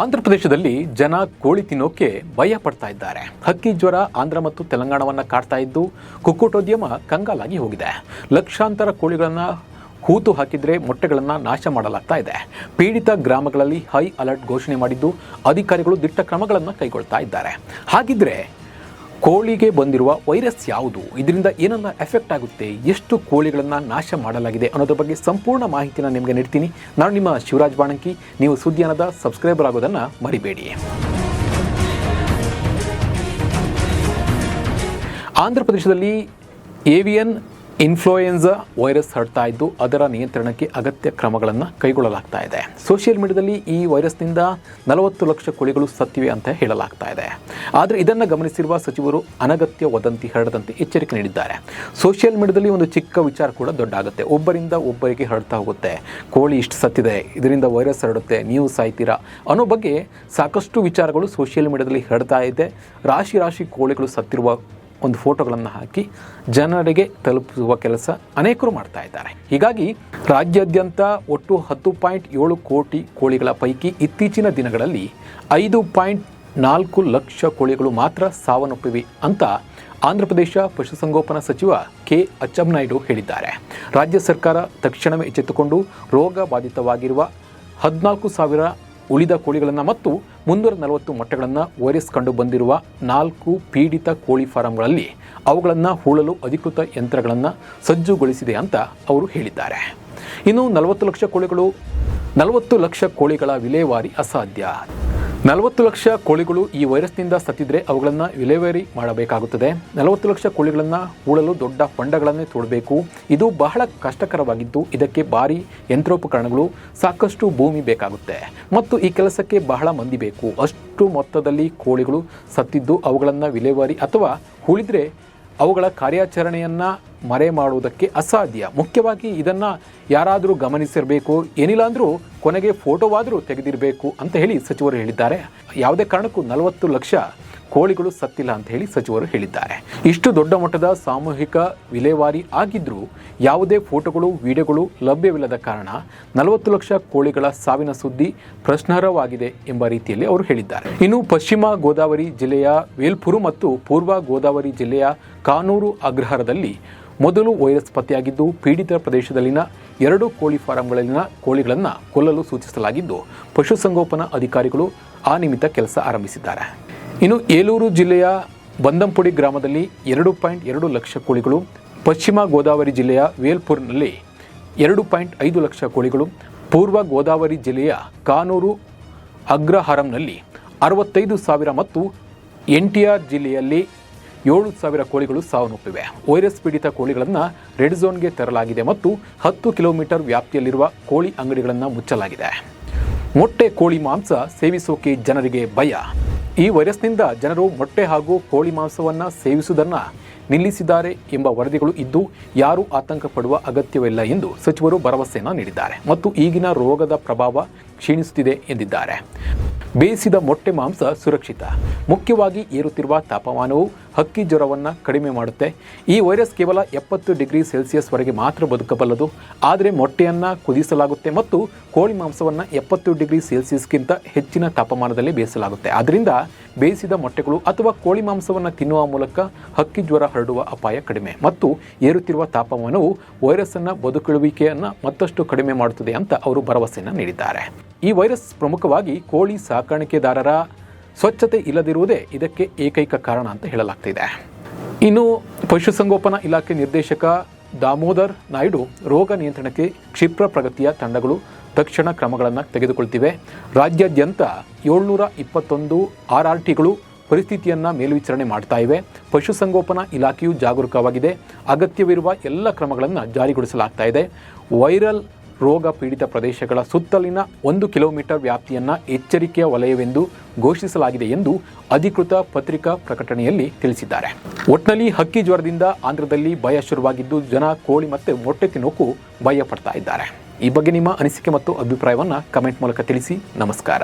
ಆಂಧ್ರ ಪ್ರದೇಶದಲ್ಲಿ ಜನ ಕೋಳಿ ತಿನ್ನೋಕೆ ಭಯ ಪಡ್ತಾ ಇದ್ದಾರೆ. ಹಕ್ಕಿ ಜ್ವರ ಆಂಧ್ರ ಮತ್ತು ತೆಲಂಗಾಣವನ್ನು ಕಾಡ್ತಾ ಇದ್ದು ಕುಕ್ಕುಟೋದ್ಯಮ ಕಂಗಾಲಾಗಿ ಹೋಗಿದೆ. ಲಕ್ಷಾಂತರ ಕೋಳಿಗಳನ್ನು ಹೂತು ಹಾಕಿದ್ರೆ ಮೊಟ್ಟೆಗಳನ್ನು ನಾಶ ಮಾಡಲಾಗ್ತಾ ಇದೆ. ಪೀಡಿತ ಗ್ರಾಮಗಳಲ್ಲಿ ಹೈ ಅಲರ್ಟ್ ಘೋಷಣೆ ಮಾಡಿದ್ದು ಅಧಿಕಾರಿಗಳು ದಿಟ್ಟ ಕ್ರಮಗಳನ್ನು ಕೈಗೊಳ್ತಾ ಇದ್ದಾರೆ. ಹಾಗಿದ್ರೆ ಕೋಳಿಗೆ ಬಂದಿರುವ ವೈರಸ್ ಯಾವುದು? ಇದರಿಂದ ಏನನ್ನ ಎಫೆಕ್ಟ್ ಆಗುತ್ತೆ? ಎಷ್ಟು ಕೋಳಿಗಳನ್ನು ನಾಶ ಮಾಡಲಾಗಿದೆ ಅನ್ನೋದ್ರ ಬಗ್ಗೆ ಸಂಪೂರ್ಣ ಮಾಹಿತಿನ ನಿಮಗೆ ನೀಡ್ತೀನಿ. ನಾನು ನಿಮ್ಮ ಶಿವರಾಜ್ ಬಾಣಂಕಿ. ನೀವು ಸುದ್ದಿಯಾನದ ಸಬ್ಸ್ಕ್ರೈಬರ್ ಆಗೋದನ್ನು ಮರಿಬೇಡಿ. ಆಂಧ್ರ ಪ್ರದೇಶದಲ್ಲಿ ಏವಿಯನ್ ಇನ್ಫ್ಲೂಯೆನ್ಸಾ ವೈರಸ್ ಹರಡ್ತಾ ಇದ್ದು ಅದರ ನಿಯಂತ್ರಣಕ್ಕೆ ಅಗತ್ಯ ಕ್ರಮಗಳನ್ನು ಕೈಗೊಳ್ಳಲಾಗ್ತಾ ಇದೆ. ಸೋಷಿಯಲ್ ಮೀಡಿಯಾದಲ್ಲಿ ಈ ವೈರಸ್ನಿಂದ ನಲವತ್ತು ಲಕ್ಷ ಕೋಳಿಗಳು ಸತ್ತಿವೆ ಅಂತ ಹೇಳಲಾಗ್ತಾ ಇದೆ. ಆದರೆ ಇದನ್ನು ಗಮನಿಸಿರುವ ಸಚಿವರು ಅನಗತ್ಯ ವದಂತಿ ಹರಡದಂತೆ ಎಚ್ಚರಿಕೆ ನೀಡಿದ್ದಾರೆ. ಸೋಷಿಯಲ್ ಮೀಡಿಯಾದಲ್ಲಿ ಒಂದು ಚಿಕ್ಕ ವಿಚಾರ ಕೂಡ ದೊಡ್ಡ ಆಗುತ್ತೆ. ಒಬ್ಬರಿಂದ ಒಬ್ಬರಿಗೆ ಹರಡ್ತಾ ಹೋಗುತ್ತೆ. ಕೋಳಿ ಇಷ್ಟು ಸತ್ತಿದೆ, ಇದರಿಂದ ವೈರಸ್ ಹರಡುತ್ತೆ, ನೀವು ಸಾಯ್ತೀರಾ ಅನ್ನೋ ಬಗ್ಗೆ ಸಾಕಷ್ಟು ವಿಚಾರಗಳು ಸೋಷಿಯಲ್ ಮೀಡಿಯಾದಲ್ಲಿ ಹರಡ್ತಾ ಇದೆ. ರಾಶಿ ರಾಶಿ ಕೋಳಿಗಳು ಸತ್ತಿರುವ ಒಂದು ಫೋಟೋಗಳನ್ನು ಹಾಕಿ ಜನರಿಗೆ ತಲುಪಿಸುವ ಕೆಲಸ ಅನೇಕರು ಮಾಡ್ತಾ ಇದ್ದಾರೆ. ಹೀಗಾಗಿ ರಾಜ್ಯಾದ್ಯಂತ ಒಟ್ಟು ಹತ್ತು ಪಾಯಿಂಟ್ ಏಳು ಕೋಟಿ ಕೋಳಿಗಳ ಪೈಕಿ ಇತ್ತೀಚಿನ ದಿನಗಳಲ್ಲಿ ಐದು ಪಾಯಿಂಟ್ ನಾಲ್ಕು ಲಕ್ಷ ಕೋಳಿಗಳು ಮಾತ್ರ ಸಾವನ್ನಪ್ಪಿವೆ ಅಂತ ಆಂಧ್ರಪ್ರದೇಶ ಪಶುಸಂಗೋಪನಾ ಸಚಿವ ಕೆ ಅಚ್ಚಂನಾಯ್ಡು ಹೇಳಿದ್ದಾರೆ. ರಾಜ್ಯ ಸರ್ಕಾರ ತಕ್ಷಣವೇ ಎಚ್ಚೆತ್ತುಕೊಂಡು ರೋಗ ಬಾಧಿತವಾಗಿರುವ ಹದಿನಾಲ್ಕು ಸಾವಿರ ಉಳಿದ ಕೋಳಿಗಳನ್ನು ಮತ್ತು ಮುನ್ನೂರ ನಲವತ್ತು ಮೊಟ್ಟೆಗಳನ್ನು ವೈರಸ್ ಕಂಡು ಬಂದಿರುವ ನಾಲ್ಕು ಪೀಡಿತ ಕೋಳಿ ಫಾರಂಗಳಲ್ಲಿ ಅವುಗಳನ್ನು ಹೂಳಲು ಅಧಿಕೃತ ಯಂತ್ರಗಳನ್ನು ಸಜ್ಜುಗೊಳಿಸಿದೆ ಅಂತ ಅವರು ಹೇಳಿದ್ದಾರೆ. ಇನ್ನು ನಲವತ್ತು ಲಕ್ಷ ಕೋಳಿಗಳು ನಲವತ್ತು ಲಕ್ಷ ಕೋಳಿಗಳ ವಿಲೇವಾರಿ ಅಸಾಧ್ಯ. ನಲವತ್ತು ಲಕ್ಷ ಕೋಳಿಗಳು ಈ ವೈರಸ್ನಿಂದ ಸತ್ತಿದ್ರೆ ಅವುಗಳನ್ನು ವಿಲೇವಾರಿ ಮಾಡಬೇಕಾಗುತ್ತದೆ. ನಲವತ್ತು ಲಕ್ಷ ಕೋಳಿಗಳನ್ನು ಹೂಳಲು ದೊಡ್ಡ ಪಂಡಗಳನ್ನೇ ತೋಡಬೇಕು. ಇದು ಬಹಳ ಕಷ್ಟಕರವಾಗಿದ್ದು ಇದಕ್ಕೆ ಭಾರಿ ಯಂತ್ರೋಪಕರಣಗಳು ಸಾಕಷ್ಟು ಭೂಮಿ ಬೇಕಾಗುತ್ತೆ. ಮತ್ತು ಈ ಕೆಲಸಕ್ಕೆ ಬಹಳ ಮಂದಿ ಬೇಕು. ಅಷ್ಟು ಮೊತ್ತದಲ್ಲಿ ಕೋಳಿಗಳು ಸತ್ತಿದ್ದು ಅವುಗಳನ್ನು ವಿಲೇವಾರಿ ಅಥವಾ ಹೂಳಿದ್ರೆ ಅವುಗಳ ಕಾರ್ಯಾಚರಣೆಯನ್ನು ಮರೆ ಮಾಡುವುದಕ್ಕೆ ಅಸಾಧ್ಯ. ಮುಖ್ಯವಾಗಿ ಇದನ್ನು ಯಾರಾದರೂ ಗಮನಿಸಿರಬೇಕು ಏನಿಲ್ಲ ಅಂದರೂ ಕೊನೆಗೆ ಫೋಟೋವಾದರೂ ತೆಗೆದಿರಬೇಕು ಅಂತ ಹೇಳಿ ಸಚಿವರು ಹೇಳಿದ್ದಾರೆ. ಯಾವುದೇ ಕಾರಣಕ್ಕೂ ನಲವತ್ತು ಲಕ್ಷ ಕೋಳಿಗಳು ಸತ್ತಿಲ್ಲ ಅಂತ ಹೇಳಿ ಸಚಿವರು ಹೇಳಿದ್ದಾರೆ. ಇಷ್ಟು ದೊಡ್ಡ ಮಟ್ಟದ ಸಾಮೂಹಿಕ ವಿಲೇವಾರಿ ಆಗಿದ್ರೂ ಯಾವುದೇ ಫೋಟೋಗಳು, ವಿಡಿಯೋಗಳು ಲಭ್ಯವಿಲ್ಲದ ಕಾರಣ ನಲವತ್ತು ಲಕ್ಷ ಕೋಳಿಗಳ ಸಾವಿನ ಸುದ್ದಿ ಪ್ರಶ್ನಾರ್ಹವಾಗಿದೆ ಎಂಬ ರೀತಿಯಲ್ಲಿ ಅವರು ಹೇಳಿದ್ದಾರೆ. ಇನ್ನು ಪಶ್ಚಿಮ ಗೋದಾವರಿ ಜಿಲ್ಲೆಯ ವೇಲ್ಪುರು ಮತ್ತು ಪೂರ್ವ ಗೋದಾವರಿ ಜಿಲ್ಲೆಯ ಕಾನೂರು ಅಗ್ರಹಾರದಲ್ಲಿ ಮೊದಲು ವೈರಸ್ ಪತ್ತೆಯಾಗಿದ್ದು, ಪೀಡಿತ ಪ್ರದೇಶದಲ್ಲಿನ ಎರಡು ಕೋಳಿ ಫಾರಂಗಳಲ್ಲಿನ ಕೋಳಿಗಳನ್ನು ಕೊಲ್ಲಲು ಸೂಚಿಸಲಾಗಿದ್ದು, ಪಶುಸಂಗೋಪನಾ ಅಧಿಕಾರಿಗಳು ಆ ನಿಮಿತ್ತ ಕೆಲಸ ಆರಂಭಿಸಿದ್ದಾರೆ. ಇನ್ನು ಏಲೂರು ಜಿಲ್ಲೆಯ ಬಂದಂಪುಡಿ ಗ್ರಾಮದಲ್ಲಿ ಎರಡು ಪಾಯಿಂಟ್ ಎರಡು ಲಕ್ಷ ಕೋಳಿಗಳು, ಪಶ್ಚಿಮ ಗೋದಾವರಿ ಜಿಲ್ಲೆಯ ವೇಲ್ಪುರ್ನಲ್ಲಿ ಎರಡು ಪಾಯಿಂಟ್ ಐದು ಲಕ್ಷ ಕೋಳಿಗಳು, ಪೂರ್ವ ಗೋದಾವರಿ ಜಿಲ್ಲೆಯ ಕಾನೂರು ಅಗ್ರಹಾರಂನಲ್ಲಿ ಅರವತ್ತೈದು ಸಾವಿರ ಮತ್ತು ಎನ್ ಟಿ ಆರ್ ಜಿಲ್ಲೆಯಲ್ಲಿ ಏಳು ಸಾವಿರ ಕೋಳಿಗಳು ಸಾವನ್ನಪ್ಪಿವೆ ವೈರಸ್ ಪೀಡಿತ ಕೋಳಿಗಳನ್ನು ರೆಡ್ ಝೋನ್ಗೆ ತರಲಾಗಿದೆ ಮತ್ತು ಹತ್ತು ಕಿಲೋಮೀಟರ್ ವ್ಯಾಪ್ತಿಯಲ್ಲಿರುವ ಕೋಳಿ ಅಂಗಡಿಗಳನ್ನು ಮುಚ್ಚಲಾಗಿದೆ. ಮೊಟ್ಟೆ, ಕೋಳಿ, ಮಾಂಸ ಸೇವಿಸೋಕೆ ಜನರಿಗೆ ಭಯ. ಈ ವೈರಸ್ನಿಂದ ಜನರು ಮೊಟ್ಟೆ ಹಾಗೂ ಕೋಳಿ ಮಾಂಸವನ್ನು ಸೇವಿಸುವುದನ್ನು ನಿಲ್ಲಿಸಿದ್ದಾರೆ ಎಂಬ ವರದಿಗಳು ಇದ್ದು, ಯಾರೂ ಆತಂಕ ಪಡುವ ಅಗತ್ಯವಿಲ್ಲ ಎಂದು ಸಚಿವರು ಭರವಸೆಯನ್ನು ನೀಡಿದ್ದಾರೆ. ಮತ್ತು ಈಗಿನ ರೋಗದ ಪ್ರಭಾವ ಕ್ಷೀಣಿಸುತ್ತಿದೆ ಎಂದಿದ್ದಾರೆ. ಬೇಯಿಸಿದ ಮೊಟ್ಟೆ ಮಾಂಸ ಸುರಕ್ಷಿತ. ಮುಖ್ಯವಾಗಿ ಏರುತ್ತಿರುವ ತಾಪಮಾನವು ಹಕ್ಕಿ ಜ್ವರವನ್ನು ಕಡಿಮೆ ಮಾಡುತ್ತೆ. ಈ ವೈರಸ್ ಕೇವಲ ಎಪ್ಪತ್ತು ಡಿಗ್ರಿ ಸೆಲ್ಸಿಯಸ್ವರೆಗೆ ಮಾತ್ರ ಬದುಕಬಲ್ಲದು. ಆದರೆ ಮೊಟ್ಟೆಯನ್ನು ಕುದಿಸಲಾಗುತ್ತೆ ಮತ್ತು ಕೋಳಿ ಮಾಂಸವನ್ನು ಎಪ್ಪತ್ತು ಡಿಗ್ರಿ ಸೆಲ್ಸಿಯಸ್ಗಿಂತ ಹೆಚ್ಚಿನ ತಾಪಮಾನದಲ್ಲಿ ಬೇಯಿಸಲಾಗುತ್ತೆ. ಆದ್ದರಿಂದ ಬೇಯಿಸಿದ ಮೊಟ್ಟೆಗಳು ಅಥವಾ ಕೋಳಿ ಮಾಂಸವನ್ನು ತಿನ್ನುವ ಮೂಲಕ ಹಕ್ಕಿ ಜ್ವರ ಹರಡುವ ಅಪಾಯ ಕಡಿಮೆ. ಮತ್ತು ಏರುತ್ತಿರುವ ತಾಪಮಾನವು ವೈರಸ್ಸನ್ನು ಬದುಕುಳುವಿಕೆಯನ್ನು ಮತ್ತಷ್ಟು ಕಡಿಮೆ ಮಾಡುತ್ತದೆ ಅಂತ ಅವರು ಭರವಸೆಯನ್ನು ನೀಡಿದ್ದಾರೆ. ಈ ವೈರಸ್ ಪ್ರಮುಖವಾಗಿ ಕೋಳಿ ಸಾಕಾಣಿಕೆದಾರರ ಸ್ವಚ್ಛತೆ ಇಲ್ಲದಿರುವುದೇ ಇದಕ್ಕೆ ಏಕೈಕ ಕಾರಣ ಅಂತ ಹೇಳಲಾಗ್ತಿದೆ. ಇನ್ನು ಪಶುಸಂಗೋಪನಾ ಇಲಾಖೆ ನಿರ್ದೇಶಕ ದಾಮೋದರ್ ನಾಯ್ಡು ರೋಗ ನಿಯಂತ್ರಣಕ್ಕೆ ಕ್ಷಿಪ್ರ ಪ್ರಗತಿಯ ತಂಡಗಳು ತಕ್ಷಣ ಕ್ರಮಗಳನ್ನು ತೆಗೆದುಕೊಳ್ತಿವೆ. ರಾಜ್ಯಾದ್ಯಂತ ಏಳ್ನೂರ ಇಪ್ಪತ್ತೊಂದು ಆರ್ ಆರ್ ಟಿಗಳು ಪರಿಸ್ಥಿತಿಯನ್ನು ಮೇಲ್ವಿಚಾರಣೆ ಮಾಡ್ತಾ ಇವೆ. ಪಶುಸಂಗೋಪನಾ ಇಲಾಖೆಯು ಜಾಗರೂಕವಾಗಿದೆ. ಅಗತ್ಯವಿರುವ ಎಲ್ಲ ಕ್ರಮಗಳನ್ನು ಜಾರಿಗೊಳಿಸಲಾಗ್ತಾ ಇದೆ. ವೈರಲ್ ರೋಗ ಪೀಡಿತ ಪ್ರದೇಶಗಳ ಸುತ್ತಲಿನ ಒಂದು ಕಿಲೋಮೀಟರ್ ವ್ಯಾಪ್ತಿಯನ್ನು ಎಚ್ಚರಿಕೆಯ ವಲಯವೆಂದು ಘೋಷಿಸಲಾಗಿದೆ ಎಂದು ಅಧಿಕೃತ ಪತ್ರಿಕಾ ಪ್ರಕಟಣೆಯಲ್ಲಿ ತಿಳಿಸಿದ್ದಾರೆ. ಒಟ್ನಲ್ಲಿ ಹಕ್ಕಿ ಜ್ವರದಿಂದ ಆಂಧ್ರದಲ್ಲಿ ಭಯ ಶುರುವಾಗಿದ್ದು ಜನ ಕೋಳಿ ಮತ್ತು ಮೊಟ್ಟೆ ತಿನ್ನೋಕು ಭಯ ಪಡ್ತಾ ಇದ್ದಾರೆ. ಈ ಬಗ್ಗೆ ನಿಮ್ಮ ಅನಿಸಿಕೆ ಮತ್ತು ಅಭಿಪ್ರಾಯವನ್ನು ಕಮೆಂಟ್ ಮೂಲಕ ತಿಳಿಸಿ. ನಮಸ್ಕಾರ.